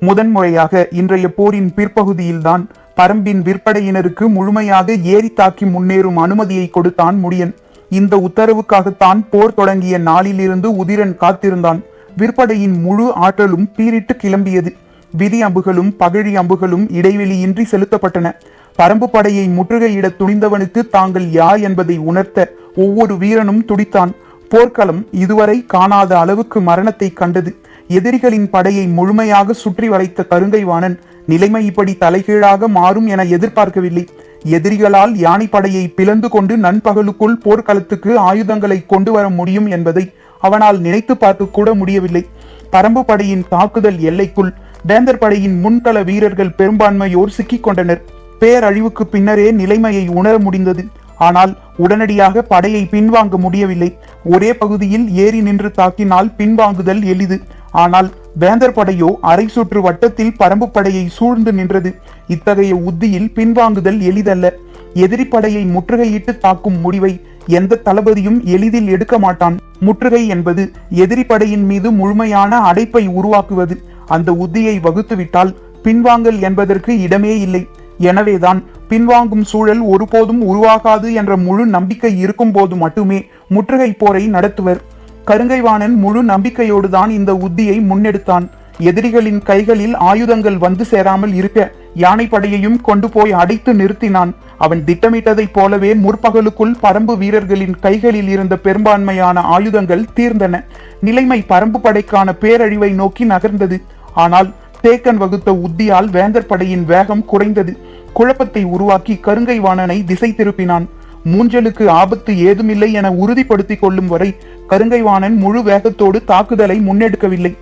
முதன்முறையாக இன்றைய போரின் பிற்பகுதியில்தான் பரம்பின் விற்படையினருக்கு முழுமையாக ஏறி தாக்கி முன்னேறும் அனுமதியை கொடுத்தான் முடியன். இந்த உத்தரவுக்காகத்தான் போர் தொடங்கிய நாளிலிருந்து உதிரன் காத்திருந்தான். விற்படையின் முழு ஆற்றலும் பீரிட்டு கிளம்பியது. விதி அம்புகளும் பகழி அம்புகளும் இடைவெளியின்றி செலுத்தப்பட்டன. பரம்பு படையை முற்றுகையிட துணிந்தவனுக்கு தாங்கள் யார் என்பதை உணர்த்த ஒவ்வொரு வீரனும் துடித்தான். போர்க்களம் இதுவரை காணாத அளவுக்கு மரணத்தை கண்டது. எதிரிகளின் படையை முழுமையாக சுற்றி வளைத்த கருங்கைவாணன் நிலைமை இப்படி தலைகீழாக மாறும் என எதிர்பார்க்கவில்லை. எதிரிகளால் யானை படையை பிளந்து கொண்டு நண்பகலுக்குள் போர்க்களத்துக்கு ஆயுதங்களை கொண்டு வர முடியும் என்பதை அவனால் நினைத்து பார்க்க கூட முடியவில்லை. பரம்பு படையின் தாக்குதல் எல்லைக்குள் வேந்தர் படையின் முன்கள வீரர்கள் பெரும்பான்மையோர் சிக்கிக் கொண்டனர். பேரழிவுக்கு பின்னரே நிலைமையை உணர முடிந்தது. ஆனால் உடனடியாக படையை பின்வாங்க முடியவில்லை. ஒரே பகுதியில் ஏறி நின்று தாக்கினால் பின்வாங்குதல் எளிது. ஆனால் வேந்தர் படையோ அரை சுற்று வட்டத்தில் பரம்பு படையை சூழ்ந்து நின்றது. இத்தகைய உத்தியில் பின்வாங்குதல் எளிதல்ல. எதிரி படையை முற்றுகையிட்டு தாக்கும் முடிவை எந்த தளபதியும் எளிதில் எடுக்க மாட்டான். முற்றுகை என்பது எதிரி படையின் மீது முழுமையான அடைப்பை உருவாக்குவது. அந்த உத்தியை வகுத்துவிட்டால் பின்வாங்கல் என்பதற்கு இடமே இல்லை. எனவேதான் பின்வாங்கும் சூழல் ஒருபோதும் உருவாகாது என்ற முழு நம்பிக்கை இருக்கும் போது மட்டுமே முற்றுகை போரை நடத்துவர். கருங்கைவாணன் முழு நம்பிக்கையோடு தான் இந்த உத்தியை முன்னெடுத்தான். எதிரிகளின் கைகளில் ஆயுதங்கள் வந்து சேராமல் இருக்க யானை படையையும் கொண்டு போய் அடைத்து நிறுத்தினான். அவன் திட்டமிட்டதைப் போலவே முற்பகலுக்குள் பரம்பு வீரர்களின் கைகளில் இருந்த பெரும்பான்மையான ஆயுதங்கள் தீர்ந்தன. நிலைமை பரம்பு படைக்கான பேரழிவை நோக்கி நகர்ந்தது. ஆனால் தேக்கன் வகுத்த உத்தியால் வேந்தர் படையின் வேகம் குறைந்தது. குழப்பத்தை உருவாக்கி கருங்கை வாணனை திசை திருப்பினான். மூஞ்சலுக்கு ஆபத்து ஏதுமில்லை என உறுதிப்படுத்திக் கொள்ளும் வரை கருங்கைவாணன் முழு வேகத்தோடு தாக்குதலை முன்னெடுக்கவில்லை.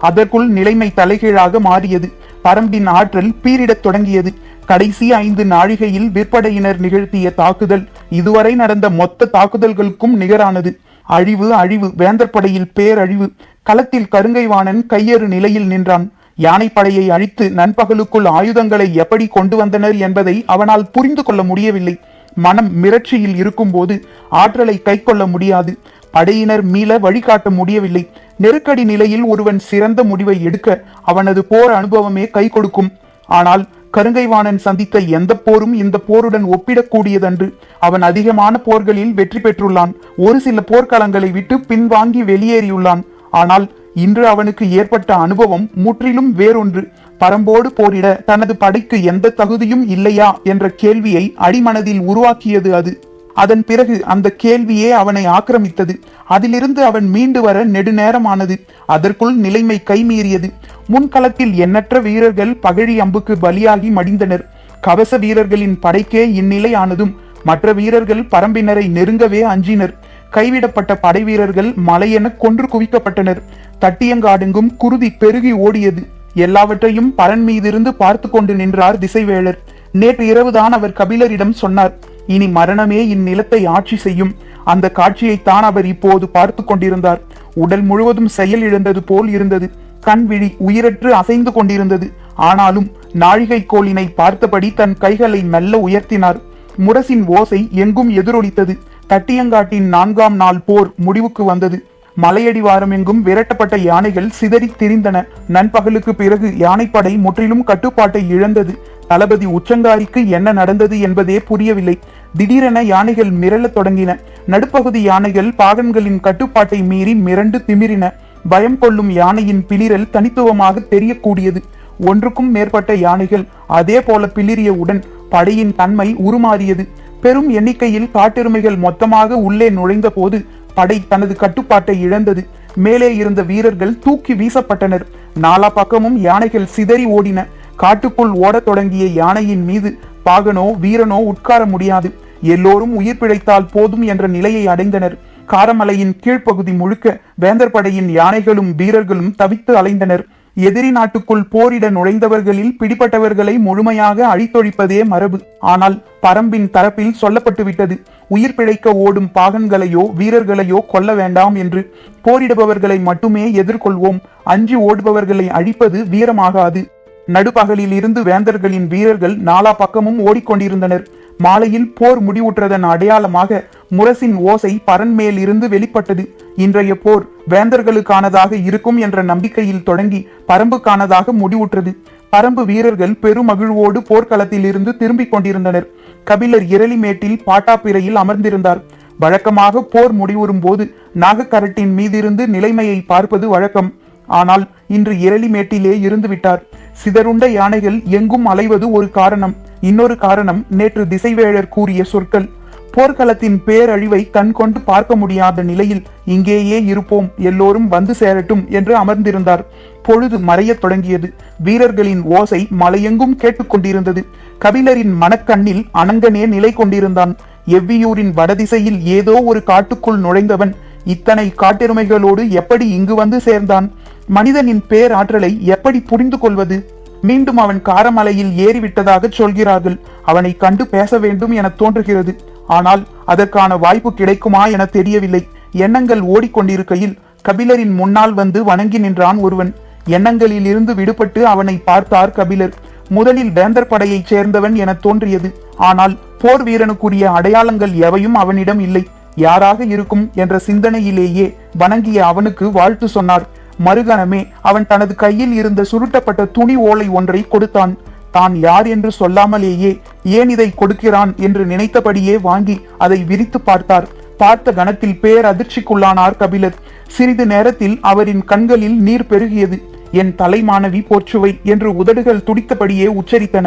அதற்குள் நிலைமை தலைகீழாக மாறியது. பரம்பின் ஆற்றல் பீரிடத் தொடங்கியது. கடைசி ஐந்து நாழிகையில் விற்படையினர் நிகழ்த்திய தாக்குதல் இதுவரை நடந்த மொத்த தாக்குதல்களுக்கும் நிகரானது. அழிவு அழிவு வேந்தர் படையில் பேரழிவு. களத்தில் கருங்கைவாணன் கையறு நிலையில் நின்றான். யானைப்படையை அழித்து நண்பகலுக்குள் ஆயுதங்களை எப்படி கொண்டு வந்தனர் என்பதை அவனால் புரிந்து கொள்ள முடியவில்லை. மனம் மிரட்சியில் இருக்கும்போது ஆற்றலை கைக்கொள்ள முடியாது. படையினர் மீள வழிகாட்ட முடியவில்லை. நெருக்கடி நிலையில் ஒருவன் சிறந்த முடிவை எடுக்க அவனது போர் அனுபவமே கை கொடுக்கும். ஆனால் கருங்கைவாணன் சந்தித்த எந்த போரும் இந்த போருடன் ஒப்பிடக்கூடியதன்று. அவன் அதிகமான போர்களில் வெற்றி பெற்றுள்ளான். ஒரு சில போர்க்களங்களை விட்டு பின்வாங்கி வெளியேறியுள்ளான். ஆனால் இன்று அவனுக்கு ஏற்பட்ட அனுபவம் முற்றிலும் வேறொன்று. பரம்போடு போரிட தனது படைக்கு எந்த தகுதியும் இல்லையா என்ற கேள்வியை அடிமனதில் உருவாக்கியது அது. அதன் பிறகு அந்த கேள்வியே அவனை ஆக்கிரமித்தது. அதிலிருந்து அவன் மீண்டு வர நெடுநேரமானது. அதற்குள் நிலைமை கைமீறியது. முன்களத்தில் எண்ணற்ற வீரர்கள் பகழி அம்புக்கு பலியாகி மடிந்தனர். கவச வீரர்களின் படைக்கே இந்நிலை ஆனதும் மற்ற வீரர்கள் பரம்பினரை நெருங்கவே அஞ்சினர். கைவிடப்பட்ட படை வீரர்கள் மலையென கொன்று குவிக்கப்பட்டனர். தட்டியங்காடுங்கும் குருதி பெருகி ஓடியது. எல்லாவற்றையும் பரன் மீதிருந்து பார்த்து கொண்டு நின்றார் திசைவேளர். நேற்று இரவுதான் அவர் கபிலரிடம் சொன்னார் இனி மரணமே இந்நிலத்தை ஆட்சி செய்யும். அந்த காட்சியைத்தான் அவர் இப்போது பார்த்து கொண்டிருந்தார். உடல் முழுவதும் செயல் இழந்தது போல் இருந்தது. கண் விழி உயிரற்று அசைந்து கொண்டிருந்தது. ஆனாலும் நாழிகை கோலினை பார்த்தபடி தன் கைகளை மெல்ல உயர்த்தினார். முரசின் ஓசை எங்கும் எதிரொலித்தது. தட்டியங்காட்டின் நான்காம் நாள் போர் முடிவுக்கு வந்தது. மலையடிவாரம் எங்கும் விரட்டப்பட்ட யானைகள் சிதறி திரிந்தன. நண்பகலுக்கு பிறகு யானைப்படை முற்றிலும் கட்டுப்பாட்டை இழந்தது. தளபதி உச்சங்காரிக்கு என்ன நடந்தது என்பதே புரியவில்லை. திடீரென யானைகள் மிரளத் தொடங்கின. நடுப்பகுதி யானைகள் பாகன்களின் கட்டுப்பாட்டை மீறி மிரண்டு திமிரின. பயம் கொள்ளும் யானையின் பிளிரல் தனித்துவமாக தெரியக்கூடியது. ஒன்றுக்கும் மேற்பட்ட யானைகள் அதே போல பிளிரியவுடன் படையின் தன்மை உருமாறியது. பெரும் எண்ணிக்கையில் காட்டெருமைகள் மொத்தமாக உள்ளே நுழைந்த போது படை தனது கட்டுப்பாட்டை இழந்தது. மேலே இருந்த வீரர்கள் தூக்கி வீசப்பட்டனர். நாலா பக்கமும் யானைகள் சிதறி ஓடின. காட்டுக்குள் ஓடத் தொடங்கிய யானையின் மீது பாகனோ வீரனோ உட்கார முடியாது. எல்லோரும் உயிர் பிழைத்தால் போதும் என்ற நிலையை அடைந்தனர். காரமலையின் கீழ்ப்பகுதி முழுக்க வேந்தர் படையின் யானைகளும் வீரர்களும் தவித்து அலைந்தனர். எதிரி நாட்டுக்குள் போரிட நுழைந்தவர்களில் பிடிப்பட்டவர்களை முழுமையாக அழித்தொழிப்பதே மரபு. ஆனால் பரம்பின் தரப்பில் சொல்லப்பட்டுவிட்டது உயிர் பிழைக்க ஓடும் பாகன்களையோ வீரர்களையோ கொல்ல வேண்டாம் என்று. போரிடுபவர்களை மட்டுமே எதிர்கொள்வோம் அஞ்சு ஓடுபவர்களை அழிப்பது வீரமாகாது. நடுப்பகலில் இருந்து வேந்தர்களின் வீரர்கள் நாலா பக்கமும் ஓடிக்கொண்டிருந்தனர். மாலையில் போர் முடிவுற்றதன் அடையாளமாக முரசின் ஓசை பரன்மேல் இருந்து வெளிப்பட்டது. இன்றைய போர் வேந்தர்களுக்கானதாக இருக்கும் என்ற நம்பிக்கையில் தொடங்கி பரம்புக்கானதாக முடிவுற்றது. பரம்பு வீரர்கள் பெருமகிழ்வோடு போர்க்களத்தில் இருந்து திரும்பிக் கொண்டிருந்தனர். கபிலர் இரளிமேட்டில் பாட்டாப்பிரையில் அமர்ந்திருந்தார். வழக்கமாக போர் முடிவுறும் போது நாகக்கரட்டின் மீதிருந்து நிலைமையை பார்ப்பது வழக்கம். ஆனால் இன்று இரளிமேட்டிலே இருந்து விட்டார் சிதறுண்ட யானைகள் எங்கும் அலைவது ஒரு காரணம். இன்னொரு காரணம் நேற்று திசைவேழர் கூறிய சொற்கள். போர்க்களத்தின் பேரழிவை கண்கொண்டு பார்க்க முடியாத நிலையில் இங்கேயே இருப்போம் எல்லோரும் வந்து சேரட்டும் என்று அமர்ந்திருந்தார். பொழுது மறையத் தொடங்கியது. வீரர்களின் ஓசை மலையெங்கும் கேட்டுக்கொண்டிருந்தது கபிலரின் மனக்கண்ணில் அனங்கனே நிலை கொண்டிருந்தான். எவ்வியூரின் வடதிசையில் ஏதோ ஒரு காட்டுக்குள் நுழைந்தவன் இத்தனை காட்டெருமைகளோடு எப்படி இங்கு வந்து சேர்ந்தான்? மனிதனின் பேராற்றலை எப்படி புரிந்து கொள்வது? மீண்டும் அவன் காரமலையில் ஏறிவிட்டதாக சொல்கிறார்கள். அவனை கண்டு பேச வேண்டும் என தோன்றுகிறது. ஆனால் அதற்கான வாய்ப்பு கிடைக்குமா என தெரியவில்லை. எண்ணங்கள் ஓடிக்கொண்டிருக்கையில் கபிலரின் முன்னால் வந்து வணங்கி நின்றான் ஒருவன். எண்ணங்களில் இருந்து விடுபட்டு அவனை பார்த்தார் கபிலர். முதலில் வேந்தர் படையைச் சேர்ந்தவன் என தோன்றியது. ஆனால் போர் வீரனுக்குரிய அடையாளங்கள் எவையும் அவனிடம் இல்லை. யாராக இருக்கும் என்ற சிந்தனையிலேயே வணங்கிய அவனுக்கு வாழ்த்து சொன்னார். மறுகணமே அவன் தனது கையில் இருந்த சுருட்டப்பட்ட துணி ஓலை ஒன்றை கொடுத்தான். தான் யார் என்று சொல்லாமலேயே ஏன் இதை கொடுக்கிறான் என்று நினைத்தபடியே வாங்கி அதை விரித்து பார்த்தார். பார்த்த கணத்தில் பேரதிர்ச்சிக்குள்ளானார் கபிலர். சிறிது நேரத்தில் அவரின் கண்களில் நீர் பெருகியது. என் தலைமானவி போற்றுவை என்று உதடுகள் துடித்தபடியே உச்சரித்தன.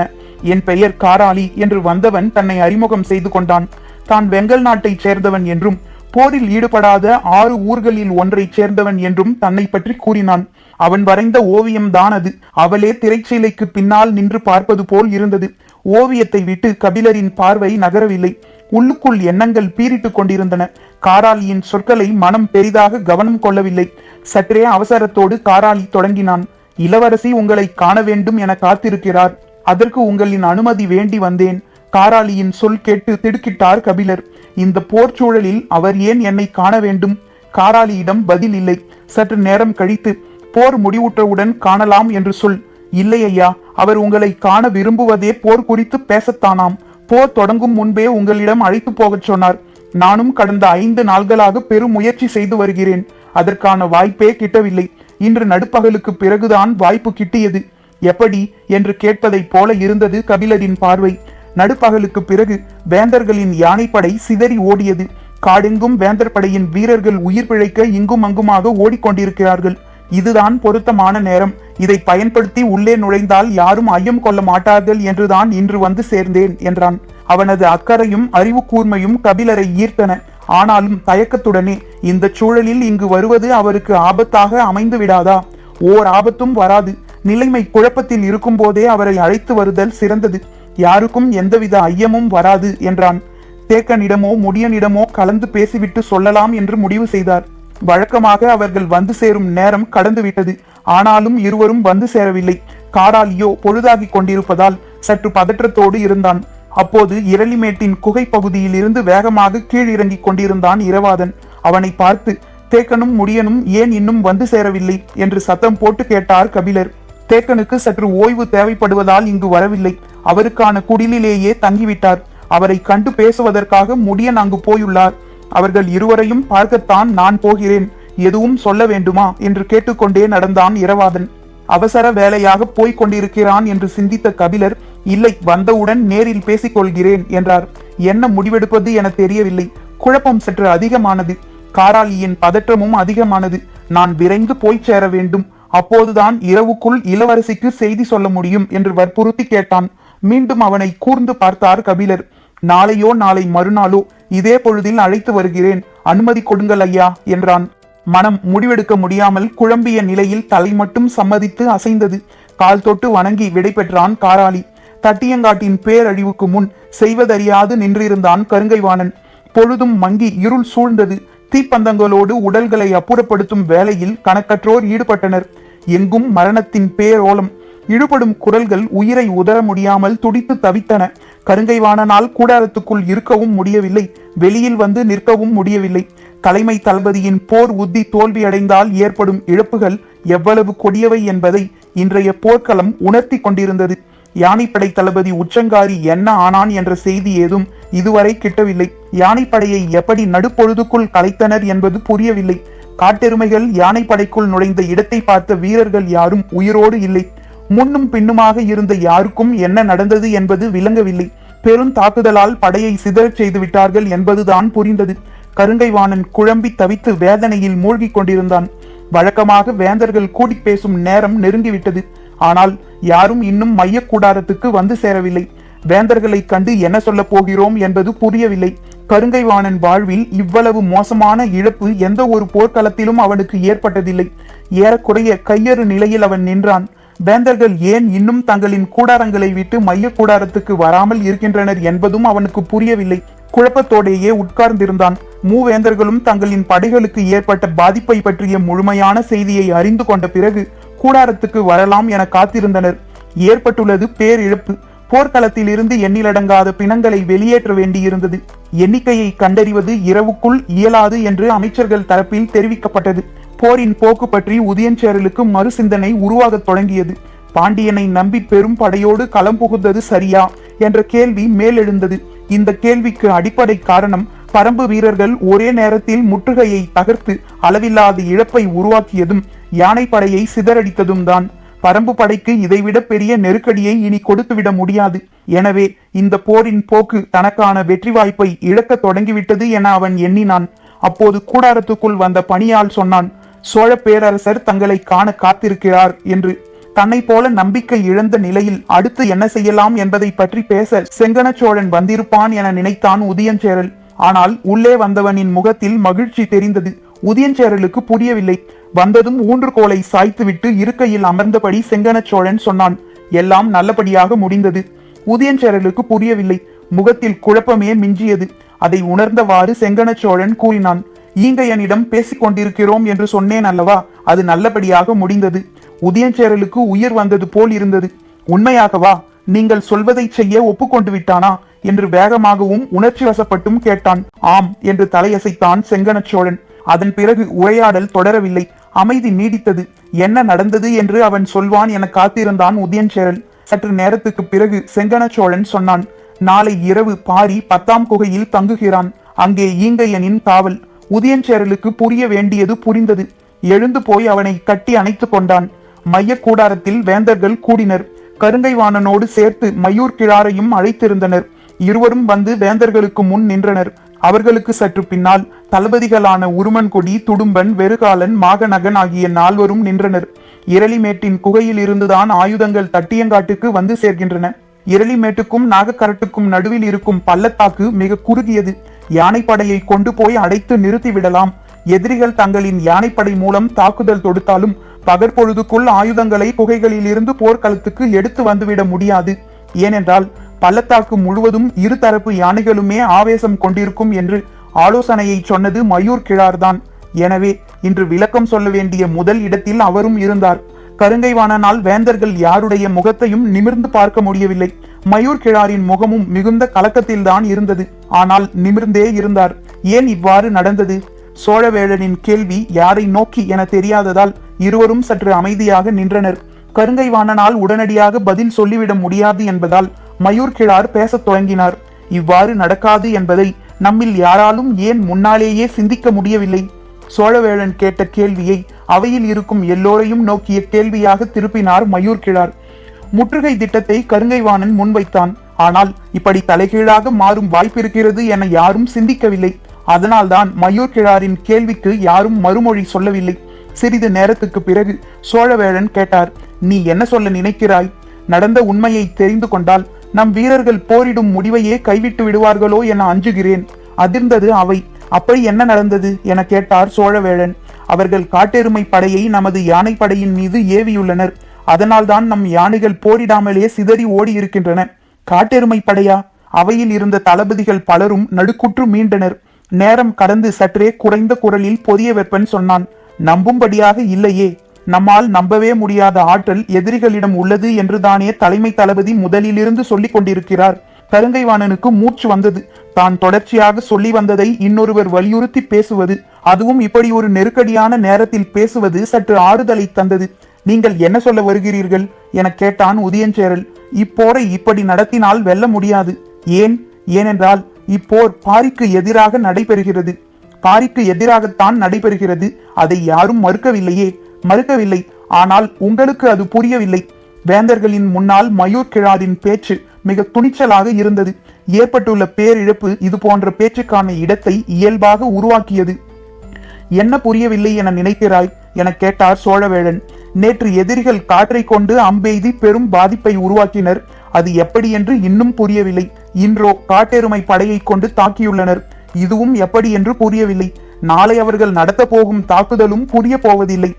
என் பெயர் காராளி என்று வந்தவன் தன்னை அறிமுகம் செய்து கொண்டான். தான் வெங்கல் நாட்டைச் சேர்ந்தவன் என்றும் போரில் ஈடுபடாத ஆறு ஊர்களில் ஒன்றைச் சேர்ந்தவன் என்றும் தன்னை பற்றி கூறினான். அவன் வரைந்த ஓவியம்தான் அது. அவளே திரைச்சீலைக்கு பின்னால் நின்று பார்ப்பது போல் இருந்தது. ஓவியத்தை விட்டு கபிலரின் பார்வை நகரவில்லை. உள்ளுக்குள் எண்ணங்கள் பீறிட்டுக் கொண்டிருந்தன. காராளியின் சொற்களை மனம் பெரிதாக கவனம் கொள்ளவில்லை. சற்றே அவசரத்தோடு காராளி தொடங்கினான். இளவரசி உங்களை காண வேண்டும் என காத்திருக்கிறார். அதற்கு உங்களின் அனுமதி வேண்டி வந்தேன். காராளியின் சொல் கேட்டு திடுக்கிட்டார் கபிலர். இந்த போர் சூழலில் அவர் ஏன் என்னை காண வேண்டும்? காராளியிடம் பதில் இல்லை. சற்று நேரம் கழித்து போர் முடிவுற்றவுடன் காணலாம் என்று சொல். இல்லை ஐயா அவர் உங்களை காண விரும்புவதே போர் குறித்து பேசத்தானாம். போர் தொடங்கும் முன்பே உங்களிடம் அழைத்து போகச் சொன்னார். நானும் கடந்த ஐந்து நாள்களாக பெரும் முயற்சி செய்து வருகிறேன். அதற்கான வாய்ப்பே கிட்டவில்லை. இன்று நடுப்பகலுக்கு பிறகுதான் வாய்ப்பு கிட்டியது. எப்படி? என்று கேட்பதைப் போல இருந்தது கபிலரின் பார்வை. நடுப்பகலுக்கு பிறகு வேந்தர்களின் யானைப்படை சிதறி ஓடியது. காடெங்கும் வேந்தர் படையின் வீரர்கள் உயிர் பிழைக்க இங்கும் அங்குமாக ஓடிக்கொண்டிருக்கிறார்கள். இதுதான் பொருத்தமான நேரம். இதை பயன்படுத்தி உள்ளே நுழைந்தால் யாரும் ஐயம் கொள்ள மாட்டார்கள் என்றுதான் இன்று வந்து சேர்ந்தேன் என்றான். அவனது அக்கறையும் அறிவு கூர்மையும் கபிலரை ஈர்த்தன. ஆனாலும் தயக்கத்துடனே இந்த சூழலில் இங்கு வருவது அவருக்கு ஆபத்தாக அமைந்து விடாதா? ஓர் ஆபத்தும் வராது. நிலைமை குழப்பத்தில் இருக்கும் போதே அவரை அழைத்து வருதல் சிறந்தது. யாருக்கும் எந்தவித ஐயமும் வராது என்றான். தேக்கனிடமோ முடியனிடமோ கலந்து பேசிவிட்டு சொல்லலாம் என்று முடிவு செய்தார். வழக்கமாக அவர்கள் வந்து சேரும் நேரம் கடந்துவிட்டது. ஆனாலும் இருவரும் வந்து சேரவில்லை. காராலியோ பொழுதாகிக் கொண்டிருப்பதால் சற்று பதற்றத்தோடு இருந்தான். அப்போது இரளிமேட்டின் குகை பகுதியில் இருந்து வேகமாக கீழிறங்கிக் கொண்டிருந்தான் இரவாதன். அவனை பார்த்து தேக்கனும் முடியனும் ஏன் இன்னும் வந்து சேரவில்லை? என்று சத்தம் போட்டு கேட்டார் கபிலர். தேக்கனுக்கு சற்று ஓய்வு தேவைப்படுவதால் இங்கு வரவில்லை. அவருக்கான குடிலிலேயே தங்கிவிட்டார். அவரை கண்டு பேசுவதற்காக முடியன் அங்கு போயுள்ளார். அவர்கள் இருவரையும் பார்க்கத்தான் நான் போகிறேன். எதுவும் சொல்ல வேண்டுமா? என்று கேட்டுக்கொண்டே நடந்தான் இரவாதன் அவசர வேலையாக போய்க் கொண்டிருக்கிறான் என்று சிந்தித்த கபிலர் இல்லை வந்தவுடன் நேரில் பேசிக்கொள்கிறேன் என்றார். என்ன முடிவெடுப்பது என தெரியவில்லை. குழப்பம் சற்று அதிகமானது. காராளியின் பதற்றமும் அதிகமானது. நான் விரைந்து போய் சேர வேண்டும். அப்போதுதான் இரவுக்குள் இளவரசிக்கு செய்தி சொல்ல முடியும் என்று வற்புறுத்தி கேட்டான். மீண்டும் அவனை கூர்ந்து பார்த்தார் கபிலர். நாளையோ நாளை மறுநாளோ இதே பொழுதில் அழைத்து வருகிறேன். அனுமதி கொடுங்கள் ஐயா என்றான். மனம் முடிவெடுக்க முடியாமல் குழம்பிய நிலையில் தலை மட்டும் சம்மதித்து அசைந்தது. கால் தொட்டு வணங்கி விடை பெற்றான் காராளி தட்டியங்காட்டின் பேரழிவுக்கு முன் செய்வதறியாது நின்றிருந்தான் கருங்கைவாணன். பொழுதும் மங்கி இருள் சூழ்ந்தது. தீப்பந்தங்களோடு உடல்களை அப்புறப்படுத்தும் வேலையில் கணக்கற்றோர் ஈடுபட்டனர். எங்கும் மரணத்தின் பேரோலம் இழுபடும் குரல்கள் உயிரை உதற முடியாமல் துடித்து தவித்தன. கருங்கைவாணனால் கூடாரத்துக்குள் இருக்கவும் முடியவில்லை. வெளியில் வந்து நிற்கவும் முடியவில்லை. தலைமை தளபதியின் போர் உத்தி தோல்வியடைந்தால் ஏற்படும் இழப்புகள் எவ்வளவு கொடியவை என்பதை இன்றைய போர்க்களம் உணர்த்தி கொண்டிருந்தது. யானைப்படை தளபதி உச்சங்காரி என்ன ஆனான் என்ற செய்தி ஏதும் இதுவரை கிட்டவில்லை. யானைப்படையை எப்படி நடுப்பொழுதுக்குள் கலைத்தனர் என்பது புரியவில்லை. காட்டெருமைகள் யானைப்படைக்குள் நுழைந்த இடத்தை பார்த்த வீரர்கள் யாரும் உயிரோடு இல்லை. முன்னும் பின்னுமாக இருந்த யாருக்கும் என்ன நடந்தது என்பது விளங்கவில்லை. பெரும் தாக்குதலால் படையை சிதறச் செய்து விட்டார்கள் என்பதுதான் புரிந்தது. கருங்கைவாணன் குழம்பி தவித்து வேதனையில் மூழ்கிக் கொண்டிருந்தான். வழக்கமாக வேந்தர்கள் கூடி பேசும் நேரம் நெருங்கிவிட்டது. ஆனால் யாரும் இன்னும் மையக் கூடாரத்துக்கு வந்து சேரவில்லை. வேந்தர்களை கண்டு என்ன சொல்லப் போகிறோம் என்பது புரியவில்லை. கருங்கைவாணன் வாழ்வில் இவ்வளவு மோசமான இழப்பு எந்த ஒரு போர்க்களத்திலும் அவனுக்கு ஏற்பட்டதில்லை. ஏறக்குறைய கையறு நிலையில் அவன் நின்றான். வேந்தர்கள் ஏன் இன்னும் தங்களின் கூடாரங்களை விட்டு மைய கூடாரத்துக்கு வராமல் இருக்கின்றனர் என்பதும் அவனுக்கு புரியவில்லை. குழப்பத்தோடேயே உட்கார்ந்திருந்தான். மூவேந்தர்களும் தங்களின் படைகளுக்கு ஏற்பட்ட பாதிப்பை பற்றிய முழுமையான செய்தியை அறிந்து கொண்ட பிறகு கூடாரத்துக்கு வரலாம் என காத்திருந்தனர். ஏற்பட்டுள்ளது பேரிழப்பு. போர்க்களத்தில் இருந்து எண்ணிலடங்காத பிணங்களை வெளியேற்ற வேண்டியிருந்தது. எண்ணிக்கையை கண்டறிவது இரவுக்குள் இயலாது என்று அமைச்சர்கள் தரப்பில் தெரிவிக்கப்பட்டது. போரின் போக்கு பற்றி உதயஞ்சேரலுக்கு மறுசிந்தனை உருவாகத் தொடங்கியது. பாண்டியனை நம்பி பெரும் படையோடு களம் புகுந்தது சரியா? என்ற கேள்வி மேலெழுந்தது. இந்த கேள்விக்கு அடிப்படை காரணம் பரம்பு வீரர்கள் ஒரே நேரத்தில் முற்றுகையை தகர்த்து அளவில்லாத இழப்பை உருவாக்கியதும் யானைப்படையை சிதறடித்ததும் தான். பரம்பு படைக்கு இதைவிட பெரிய நெருக்கடியை இனி கொடுத்துவிட முடியாது. எனவே இந்த போரின் போக்கு தனக்கான வெற்றி வாய்ப்பை இழக்க தொடங்கிவிட்டது என அவன் எண்ணினான். அப்போது கூடாரத்துக்குள் வந்த பணியால் சொன்னான் சோழ பேரரசர் தங்களை காண காத்திருக்கிறார் என்று தன்னை போல நம்பிக்கை இழந்த நிலையில் அடுத்து என்ன செய்யலாம் என்பதை பற்றி பேச செங்கன சோழன் வந்திருப்பான் என நினைத்தான் உதயஞ்சேரல். ஆனால் உள்ளே வந்தவனின் முகத்தில் மகிழ்ச்சி தெரிந்தது. உதயஞ்சேரலுக்கு புரியவில்லை. வந்ததும் ஊன்றுகோலை சாய்த்துவிட்டு இருக்கையில் அமர்ந்தபடி செங்கன சோழன் சொன்னான் எல்லாம் நல்லபடியாக முடிந்தது. உதயஞ்சேரலுக்கு புரியவில்லை. முகத்தில் குழப்பமே மிஞ்சியது. அதை உணர்ந்தவாறு செங்கன சோழன் கூறினான் ஈங்கையனிடம் பேசிக் கொண்டிருக்கிறோம் என்று சொன்னேன் அல்லவா? அது நல்லபடியாக முடிந்தது. உதயஞ்சேரலுக்கு உயிர் வந்தது போல் இருந்தது. உண்மையாகவா? நீங்கள் சொல்வதை செய்ய ஒப்புக்கொண்டு விட்டானா? என்று வேகமாகவும் உணர்ச்சி வசப்பட்டும் கேட்டான். ஆம் என்று தலையசைத்தான் செங்கனச்சோழன். அதன் பிறகு உரையாடல் தொடரவில்லை. அமைதி நீடித்தது. என்ன நடந்தது என்று அவன் சொல்வான் என காத்திருந்தான் உதயஞ்சேரல் சற்று நேரத்துக்கு பிறகு செங்கனச்சோழன் சொன்னான் நாளை இரவு பாரி பத்தாம் குகையில் தங்குகிறான். அங்கே ஈங்கையனின் காவல். உதயஞ்சேரலுக்கு புரிய வேண்டியது புரிந்தது. எழுந்து போய் அவனை கட்டி அணைத்து கொண்டான். மைய கூடாரத்தில் வேந்தர்கள் கூடினர். கருங்கைவாணனோடு சேர்த்து மயூர் கிழாரையும் அழைத்திருந்தனர். இருவரும் வந்து வேந்தர்களுக்கு முன் நின்றனர். அவர்களுக்கு சற்று பின்னால் தளபதிகளான உருமன்கொடி துடும்பன் வெறுகாலன் மாகநகன் ஆகிய நால்வரும் நின்றனர். இரளிமேட்டின் குகையில் இருந்துதான் ஆயுதங்கள் தட்டியங்காட்டுக்கு வந்து சேர்கின்றன. இரளிமேட்டுக்கும் நாகக்கரட்டுக்கும் நடுவில் இருக்கும் பள்ளத்தாக்கு மிக குறுகியது. யானைப்படையை கொண்டு போய் அடைத்து நிறுத்திவிடலாம் எதிரிகள் தங்களின் யானைப்படை மூலம் தாக்குதல் தொடுத்தாலும் பகற்பொழுதுக்குள் ஆயுதங்களை குகைகளிலிருந்து போர்க்களத்துக்கு எடுத்து வந்துவிட முடியாது. ஏனென்றால் பள்ளத்தாக்கு முழுவதும் இருதரப்பு யானைகளுமே ஆவேசம் கொண்டிருக்கும் என்று ஆலோசனையை சொன்னது மயூர் கிழார்தான். எனவே இன்று விளக்கம் சொல்ல வேண்டிய முதல் இடத்தில் அவரும் இருந்தார். கருங்கைவாணனால் வேந்தர்கள் யாருடைய முகத்தையும் நிமிர்ந்து பார்க்க முடியவில்லை. மயூர் கிழாரின் முகமும் மிகுந்த கலக்கத்தில்தான் இருந்தது. ஆனால் நிமிர்ந்தே இருந்தார். ஏன் இவ்வாறு நடந்தது? சோழவேழனின் கேள்வி யாரை நோக்கி என தெரியாததால் இருவரும் சற்று அமைதியாக நின்றனர். கருங்கைவாணனால் உடனடியாக பதில் சொல்லிவிட முடியாது என்பதால் மயூர் கிழார் பேசத் தொடங்கினார். இவ்வாறு நடக்காது என்பதை நம்மில் யாராலும் ஏன் முன்னாலேயே சிந்திக்க முடியவில்லை? சோழவேளன் கேட்ட கேள்வியை அவையில் இருக்கும் எல்லோரையும் நோக்கிய கேள்வியாக திருப்பினார் மயூர் கிழார். முற்றுகை திட்டத்தை கருங்கைவாணன் முன்வைத்தான். ஆனால் இப்படி தலைகீழாக மாறும் வாய்ப்பிருக்கிறது என யாரும் சிந்திக்கவில்லை. அதனால்தான் மயூர் கிழாரின் கேள்விக்கு யாரும் மறுமொழி சொல்லவில்லை. சிறிது நேரத்துக்கு பிறகு சோழவேழன் கேட்டார் நீ என்ன சொல்ல நினைக்கிறாய்? நடந்த உண்மையை தெரிந்து கொண்டால் நம் வீரர்கள் போரிடும் முடிவையே கைவிட்டு விடுவார்களோ என அஞ்சுகிறேன். அதிர்ந்தது அவை. அப்படி என்ன நடந்தது? என கேட்டார் சோழவேழன். அவர்கள் காட்டெருமை படையை நமது யானைப்படையின் மீது ஏவியுள்ளனர். அதனால்தான் நம் யானைகள் போரிடாமலே சிதறி ஓடி இருக்கின்றன காட்டெருமை படையா? அவையில் இருந்த தளபதிகள் பலரும் நடுக்குற்று மீண்டனர். நேரம் கடந்து சற்றே குறைந்த குரலில் பொதிய வெப்பன் சொன்னான் நம்பும்படியாக இல்லையே. நம்மால் நம்பவே முடியாத ஆற்றல் எதிரிகளிடம் உள்ளது என்றுதானே தலைமை தளபதி முதலிலிருந்து சொல்லிக் கொண்டிருக்கிறார். கருங்கைவாணனுக்கு மூச்சு வந்தது. தான் தொடர்ச்சியாக சொல்லி வந்ததை இன்னொருவர் வலியுறுத்தி பேசுவது அதுவும் இப்படி ஒரு நெருக்கடியான நேரத்தில் பேசுவது சற்று ஆறுதலை தந்தது. நீங்கள் என்ன சொல்ல வருகிறீர்கள்? என கேட்டான் உதயஞ்சேரல் இப்போரை இப்படி நடத்தினால் வெல்ல முடியாது. ஏன்? ஏனென்றால் இப்போர் பாரிக்கு எதிராக நடைபெறுகிறது. பாரிக்கு எதிராகத்தான் நடைபெறுகிறது. அதை யாரும் மறுக்கவில்லையே. மறுக்கவில்லை. ஆனால் உங்களுக்கு அது புரியவில்லை. வேந்தர்களின் முன்னால் மயூர் கிழாரின் பேச்சு மிக துணிச்சலாக இருந்தது. ஏற்பட்டுள்ள பேரிழப்பு இது போன்ற பேச்சுக்கான இடத்தை இயல்பாக உருவாக்கியது. என்ன புரியவில்லை என நினைக்கிறாய்? என கேட்டார் சோழவேளன் நேற்று எதிரிகள் காற்றை கொண்டு அம்பெய்தி பெரும் பாதிப்பை உருவாக்கினர். அது எப்படி என்று இன்னும் புரியவில்லை. இன்றோ காட்டெருமை படையை கொண்டு தாக்கியுள்ளனர். இதுவும் எப்படி என்று புரியவில்லை. நாளை அவர்கள் நடத்த போகும் தாக்குதலும் புரிய போவதில்லை.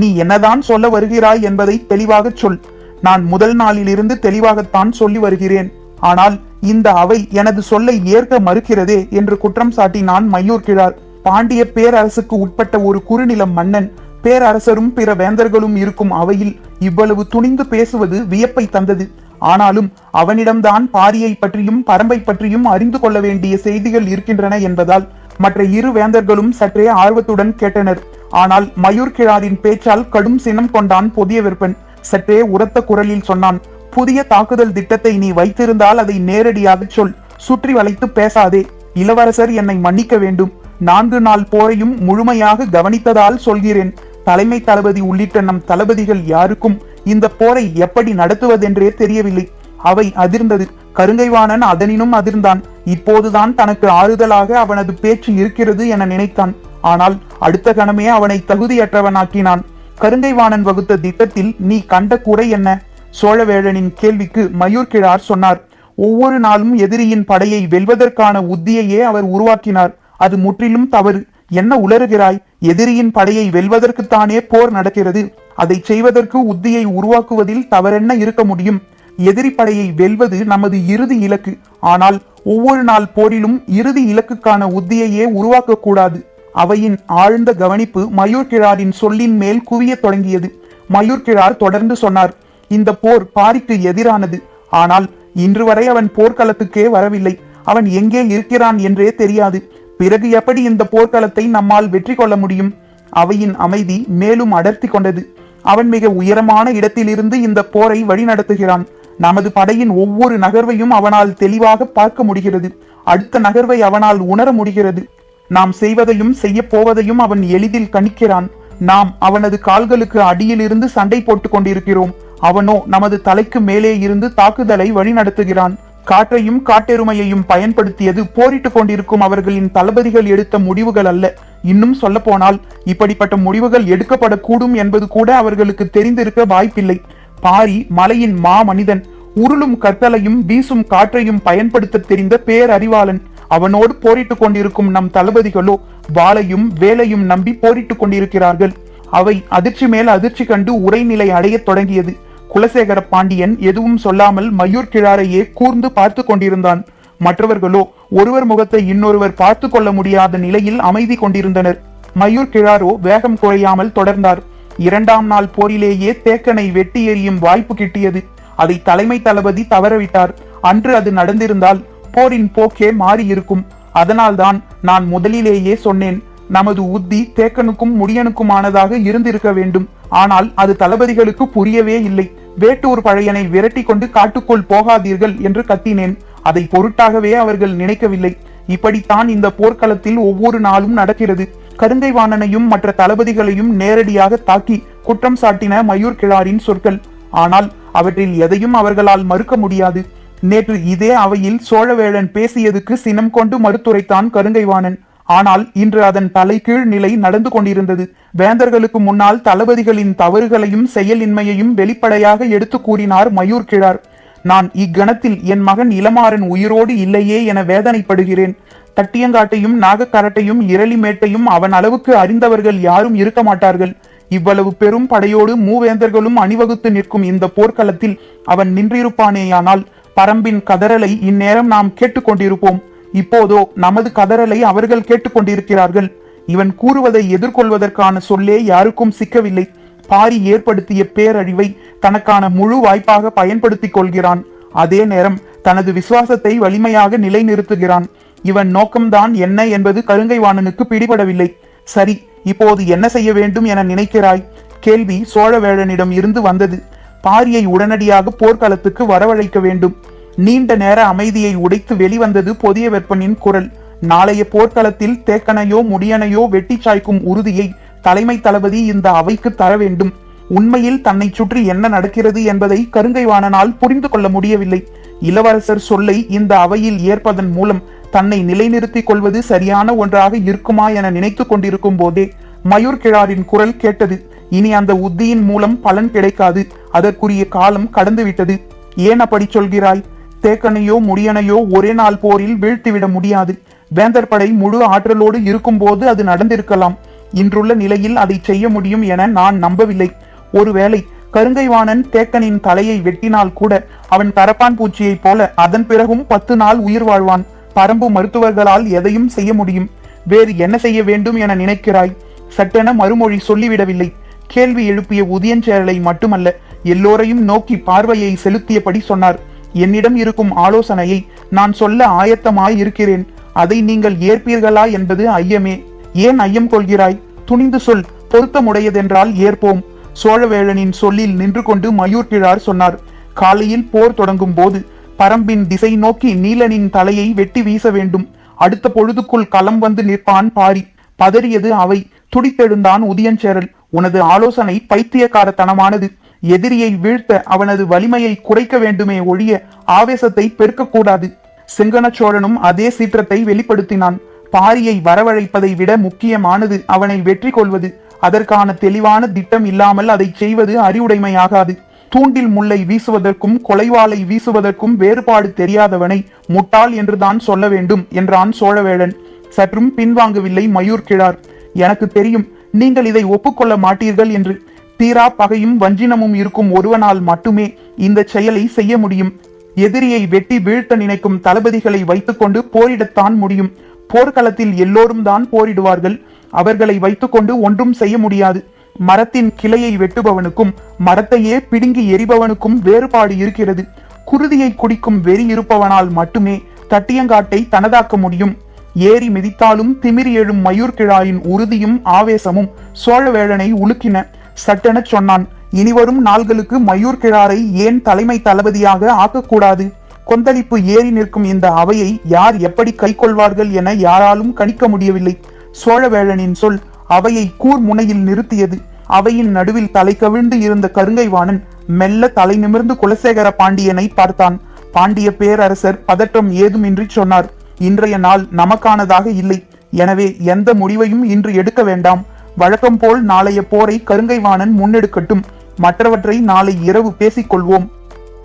நீ என்னதான் சொல்ல வருகிறாய் என்பதை தெளிவாகச் சொல். நான் முதல் நாளிலிருந்து தெளிவாகத்தான் சொல்லி வருகிறேன். ஆனால் இந்த அவை எனது சொல்லை ஏற்க மறுக்கிறதே என்று குற்றம் சாட்டினான் மையூர் கிழார் பாண்டிய பேரரசுக்கு உட்பட்ட ஒரு குறுநிலம் மன்னன் பேரரசரும் பிற வேந்தர்களும் இருக்கும் அவையில் இவ்வளவு துணிந்து பேசுவது வியப்பை தந்தது. ஆனாலும் அவனிடம்தான் பாரியை பற்றியும் பரம்பை பற்றியும் அறிந்து கொள்ள வேண்டிய செய்திகள் இருக்கின்றன என்பதால் மற்ற இரு வேந்தர்களும் சற்றே ஆர்வத்துடன் கேட்டனர். ஆனால் மயூர் கிழாரின் பேச்சால் கடும் சினம் கொண்டான் புதிய விற்பன் சற்றே உரத்த குரலில் சொன்னான் புதிய தாக்குதல் திட்டத்தை நீ வைத்திருந்தால் அதை நேரடியாக சொல் சுற்றி வளைத்து பேசாதே. இளவரசர் என்னை மன்னிக்க வேண்டும். நான்கு நாள் போரையும் முழுமையாக கவனித்ததால் சொல்கிறேன். தலைமை தளபதி உள்ளிட்ட நம் தளபதிகள் யாருக்கும் இந்த போரை எப்படி நடத்துவதென்றே தெரியவில்லை. அவை அதிர்ந்தது. கருங்கைவாணன் அதனினும் அதிர்ந்தான். இப்போதுதான் தனக்கு ஆறுதலாக அவனது பேச்சு இருக்கிறது என நினைத்தான். ஆனால் அடுத்த கணமே அவனை தகுதியற்றவனாக்கினான். கருங்கைவாணன் வகுத்த திட்டத்தில் நீ கண்ட குறை என்ன? சோழவேழனின் கேள்விக்கு மயூர் கிழார் சொன்னார். ஒவ்வொரு நாளும் எதிரியின் படையை வெல்வதற்கான உத்தியையே அவர் உருவாக்கினார். அது முற்றிலும் தவறு. என்ன உளறுகிறாய்? எதிரியின் படையை வெல்வதற்குத்தானே போர் நடக்கிறது. அதை செய்வதற்கு உத்தியை உருவாக்குவதில் தவறென்ன இருக்க முடியும்? எதிரி படையை வெல்வது நமது இறுதி இலக்கு. ஆனால் ஒவ்வொரு நாள் போரிலும் இறுதி இலக்குக்கான உத்தியையே உருவாக்கக்கூடாது. அவையின் ஆழ்ந்த கவனிப்பு மயூர் கிழாரின் சொல்லின் மேல் குவியத் தொடங்கியது. மயூர் கிழார் தொடர்ந்து சொன்னார் இந்த போர் பாரிக்கு எதிரானது. ஆனால் இன்று வரை அவன் போர்க்களத்துக்கே வரவில்லை. அவன் எங்கே இருக்கிறான் என்றே தெரியாது. பிறகு எப்படி இந்த போர்க்களத்தை நம்மால் வெற்றி கொள்ள முடியும்? அவையின் அமைதி மேலும் அடர்த்தி கொண்டது. அவன் மிக உயரமான இடத்திலிருந்து இந்த போரை வழிநடத்துகிறான். நமது படையின் ஒவ்வொரு நகர்வையும் அவனால் தெளிவாக பார்க்க முடிகிறது. அடுத்த நகர்வை அவனால் உணர முடிகிறது. நாம் செய்வதையும் செய்ய போவதையும் அவன் எளிதில் கணிக்கிறான். நாம் அவனது கால்களுக்கு அடியிலிருந்து சண்டை போட்டுக் கொண்டிருக்கிறோம். அவனோ நமது தலைக்கு மேலே இருந்து தாக்குதலை வழிநடத்துகிறான். காற்றையும் காட்டெருமையையும் பயன்படுத்தியது போரிட்டுக் கொண்டிருக்கும் அவர்களின் தளபதிகள் எடுத்த முடிவுகள் அல்ல. இன்னும் சொல்ல போனால் இப்படிப்பட்ட முடிவுகள் எடுக்கப்படக்கூடும் என்பது கூட அவர்களுக்கு தெரிந்திருக்க வாய்ப்பில்லை. பாரி மலையின் மா மனிதன் உருளும் கற்களையும் வீசும் காற்றையும் பயன்படுத்த தெரிந்த பேரறிவாளன். அவனோடு போரிட்டுக் கொண்டிருக்கும் நம் தளபதிகளோ வாளையும் வேலையும் நம்பி போரிட்டுக் கொண்டிருக்கிறார்கள். அவை அதிர்ச்சி மேல் அதிர்ச்சி கண்டு உரைநிலை அடையத் தொடங்கியது. குலசேகர பாண்டியன் எதுவும் சொல்லாமல் மயூர் கிழாரையே கூர்ந்து பார்த்து கொண்டிருந்தான். மற்றவர்களோ ஒருவர் முகத்தை இன்னொருவர் பார்த்து கொள்ள முடியாத நிலையில் அமைதி கொண்டிருந்தனர். மயூர் கிழாரோ வேகம் குறையாமல் தொடர்ந்தார். இரண்டாம் நாள் போரிலேயே தேக்கனை வெட்டி எறியும் வாய்ப்பு கிட்டியது. அதை தலைமை தளபதி தவறவிட்டார். அன்று அது நடந்திருந்தால் போரின் போக்கே மாறியிருக்கும். அதனால்தான் நான் முதலிலேயே சொன்னேன் நமது உத்தி தேக்கனுக்கும் முடியனுக்குமானதாக இருந்திருக்க வேண்டும். ஆனால் அது தளபதிகளுக்கு புரியவே இல்லை. வேட்டூர் பழையனை விரட்டி கொண்டு காட்டுக்குள் போகாதீர்கள் என்று கத்தினேன். அதை பொருட்டாகவே அவர்கள் நினைக்கவில்லை. இப்படித்தான் இந்த போர்க்களத்தில் ஒவ்வொரு நாளும் நடக்கிறது. கருங்கை வாணனையும் மற்ற தளபதிகளையும் நேரடியாக தாக்கி குற்றம் சாட்டின மயூர் கிழாரின் சொற்கள். ஆனால் அவற்றில் எதையும் அவர்களால் மறுக்க முடியாது. நேற்று இதே அவையில் சோழவேளன் பேசியதுக்கு சினம் கொண்டு மறுத்துரைத்தான் கருங்கைவாணன் ஆனால் இன்று அதன் தலைகீழ் நிலை நடந்து கொண்டிருந்தது. வேந்தர்களுக்கு முன்னால் தளபதிகளின் தவறுகளையும் செயலின்மையையும் வெளிப்படையாக எடுத்து கூறினார் மயூர் கிழார் நான் இக்கணத்தில் என் மகன் இளமாறன் உயிரோடு இல்லையே என வேதனைப்படுகிறேன். தட்டியங்காட்டையும் நாகக்கரட்டையும் இரளிமேட்டையும் அவன் அளவுக்கு அறிந்தவர்கள் யாரும் இருக்க மாட்டார்கள். இவ்வளவு பெரும் படையோடு மூவேந்தர்களும் அணிவகுத்து நிற்கும் இந்த போர்க்களத்தில் அவன் நின்றிருப்பானேயானால் பரம்பின் கதறலை இந்நேரம் நாம் கேட்டுக்கொண்டிருப்போம் இப்போதோ நமது கதறலை அவர்கள் கேட்டுக்கொண்டிருக்கிறார்கள். இவன் கூறுவதை எதிர்கொள்வதற்கான சொல்லே யாருக்கும் சிக்கவில்லை. பாரி ஏற்படுத்திய பேரழிவை தனக்கான முழு வாய்ப்பாக பயன்படுத்திக் கொள்கிறான். அதே நேரம் தனது விசுவாசத்தை வலிமையாக நிலைநிறுத்துகிறான். இவன் நோக்கம்தான் என்ன என்பது கருங்கைவாணனுக்கு பிடிபடவில்லை. சரி இப்போது என்ன செய்ய வேண்டும் என நினைக்கிறாய்? கேள்வி சோழவேழனிடம் இருந்து வந்தது. பாரியை உடனடியாக போர்க்களத்துக்கு வரவழைக்க வேண்டும். நீண்ட நேர அமைதியை உடைத்து வெளிவந்தது பொதிய வெப்பனின் குரல். நாளைய போர்க்களத்தில் தேக்கனையோ முடியனையோ வெட்டி சாய்க்கும் உறுதியை தலைமை தளபதி இந்த அவைக்கு தர வேண்டும். உண்மையில் தன்னை சுற்றி என்ன நடக்கிறது என்பதை கருங்கைவாணனால் புரிந்து கொள்ள முடியவில்லை. இளவரசர் சொல்லை இந்த அவையில் ஏற்பதன் மூலம் தன்னை நிலைநிறுத்திக் கொள்வது சரியான ஒன்றாக இருக்குமா என நினைத்துக் கொண்டிருக்கும் போதே மயூர் கிழாரின் குரல் கேட்டது. இனி அந்த உத்தியின் மூலம் பலன் கிடைக்காது. அதற்குரிய காலம் கடந்துவிட்டது. ஏன் அப்படி சொல்கிறாய்? தேக்கனையோ முடியனையோ ஒரே நாள் போரில் வீழ்த்திவிட முடியாது. வேந்தர் படை முழு ஆற்றலோடு இருக்கும்போது அது நடந்திருக்கலாம். இன்றுள்ள நிலையில் அதை செய்ய முடியும் என நான் நம்பவில்லை. ஒருவேளை கருங்கைவாணன் தேக்கனின் தலையை வெட்டினால் கூட அவன் கரப்பான் பூச்சியைப் போல அதன் பிறகும் பத்து நாள் உயிர் வாழ்வான். பரம்பு மருத்துவர்களால் எதையும் செய்ய முடியும். வேறு என்ன செய்ய வேண்டும் என நினைக்கிறாய்? சட்டென மறுமொழி சொல்லிவிடவில்லை. கேள்வி எழுப்பிய உதியஞ்சேரலை மட்டுமல்ல எல்லோரையும் நோக்கி பார்வையை செலுத்தியபடி சொன்னார். என்னிடம் இருக்கும் ஆலோசனையை நான் சொல்ல ஆயத்தமாய் இருக்கிறேன். அதை நீங்கள் ஏற்பீர்களா என்பது ஐயமே. ஏன் ஐயம் கொள்கிறாய்? துணிந்து சொல். பொருத்தமுடையதென்றால் ஏற்போம். சோழவேளனின் சொல்லில் நின்று கொண்டு மயூர் கிழார் சொன்னார். காலையில் போர் தொடங்கும் போது பரம்பின் திசை நோக்கி நீலனின் தலையை வெட்டி வீச வேண்டும். அடுத்த பொழுதுக்குள் களம் வந்து நிற்பான் பாரி. பதறியது அவை. துடித்தெழுந்தான் உதயஞ்சேரல். உனது ஆலோசனை பைத்தியக்காரத்தனமானது. எதிரியை வீழ்த்த அவனது வலிமையை குறைக்க வேண்டுமே ஒழிய ஆவேசத்தை பெருக்கக்கூடாது. செங்கன சோழனும் அதே சீற்றத்தை வெளிப்படுத்தினான். பாரியை வரவழைப்பதை விட முக்கியமானது அவனை வெற்றி கொள்வது. அதற்கான தெளிவான திட்டம் இல்லாமல் அதை செய்வது அறிவுடைமையாகாது. தூண்டில் முல்லை வீசுவதற்கும் கொலைவாளை வீசுவதற்கும் வேறுபாடு தெரியாதவனை முட்டாள் என்றுதான் சொல்ல வேண்டும் என்றான் சோழவேளன் சற்றும் பின்வாங்கவில்லை மயூர் கிழார் எனக்கு தெரியும் நீங்கள் இதை ஒப்புக்கொள்ள மாட்டீர்கள் என்று. தீரா பகையும் வஞ்சினமும் இருக்கும் ஒருவனால் மட்டுமே இந்த செயலை செய்ய முடியும். எதிரியை வெட்டி வீழ்த்த நினைக்கும் தளபதிகளை வைத்துக்கொண்டு போரிடத்தான் முடியும். போர்க்களத்தில் எல்லோரும் தான் போரிடுவார்கள். அவர்களை வைத்துக்கொண்டு ஒன்றும் செய்ய முடியாது. மரத்தின் கிளையை வெட்டுபவனுக்கும் மரத்தையே பிடுங்கி எரிபவனுக்கும் வேறுபாடு இருக்கிறது. குருதியை குடிக்கும் வெறி இருப்பவனால் மட்டுமே தட்டியங்காட்டை தனதாக்க முடியும். ஏறி மிதித்தாலும் திமிரி எழும் மயூர் கிழாயின் உறுதியும் ஆவேசமும் சோழவேழனை உலுக்கின. சட்டெனச் சொன்னான். இனிவரும் நாள்களுக்கு மயூர் கிழாரை ஏன் தலைமை தளபதியாக ஆக்கக்கூடாது? கொந்தளிப்பு ஏறி நிற்கும் இந்த அவையை யார் எப்படி கைக்கொள்வார்கள் என யாராலும் கணிக்க முடியவில்லை. சோழவேழனின் சொல் அவையை கூர் முனையில் நிறுத்தியது. அவையின் நடுவில் தலை கவிழ்ந்து இருந்த கருங்கைவாணன் மெல்ல தலை நிமிர்ந்து குலசேகர பாண்டியனை பார்த்தான். பாண்டிய பேரரசர் பதற்றம் ஏதுமின்றி சொன்னார். இன்றைய நாள் நமக்கானதாக இல்லை. எனவே எந்த முடிவையும் இன்று எடுக்க வேண்டாம். வழக்கம் போல் நாளைய போரை கருங்கைவாணன் முன்னெடுக்கட்டும். மற்றவற்றை நாளை இரவு பேசிக்கொள்வோம்.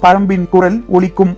பரம்பின் குரல் ஒலிக்கும்.